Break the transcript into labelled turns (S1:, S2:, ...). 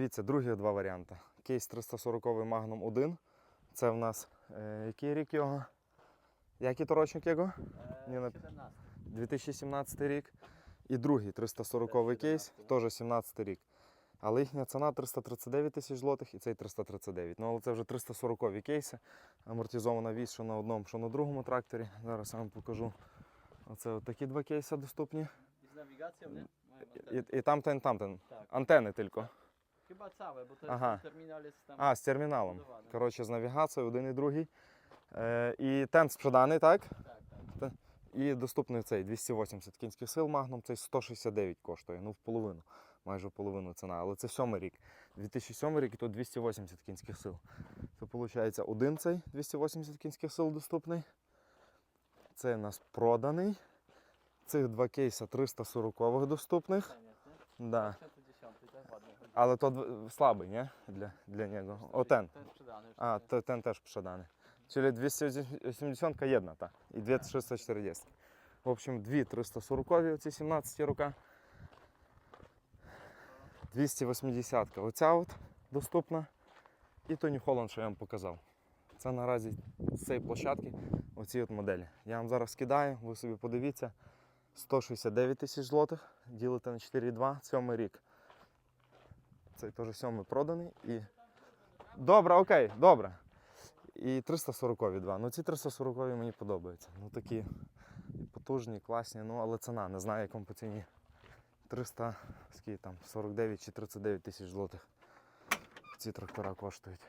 S1: Дивіться, другі два варіанти. Кейс 340 Magnum 1. Це в нас е, який рік його? Який то рочник його? Ні, на-
S2: 17.
S1: 2017 рік. І другий 340 кейс, теж 17 рік. Але їхня ціна 339 тисяч злотих і цей 339. Ну, але це вже 340 кейси. Амортизована вісь, що на одному, що на другому тракторі. Зараз я вам покажу. Оце от такі два кейси доступні.
S2: I z nawigacją, nie? Mają
S1: І, і там там.
S2: Tak.
S1: Антени тільки.
S2: Całe, bo to
S1: Aha.
S2: jest terminal jest tam.
S1: А, з терміналом. Коротше, з навігацією один і другий. Е, і тент спреданий, так?
S2: Tak, tak.
S1: І доступний цей 280 кінських сил Magnum, цей 169 коштує, ну в половину, майже в половину ціна. Але це сьомий рік. 2007 рік і то 280 кінських сил. Це виходить один цей 280 кінських сил доступний. Це у нас проданий. Цих два кейса 340 доступних. Да. Але то слабий, ні? Для, для нього. Отен. А, то ten теж пошаданий. Czyli 280 jedna, та. І дві 340. В общем, дві 340 оці 17 рука. 280 оця от доступна. І то New що я вам показав. Це наразі з цієї площадки оці от моделі. Я вам зараз скидаю, ви собі подивіться. 169 тисяч злотих, ділите на 4,2, сьомий рік. Цей теж сьомий проданий. І... Добре, окей, добре. І 340 два. Ну ці 340 мені подобаються. Ну такі потужні, класні, ну але ціна, не знаю, якому по ціні. 300, скільки там, 49 чи 39 тисяч злотих. Ці трактора коштують.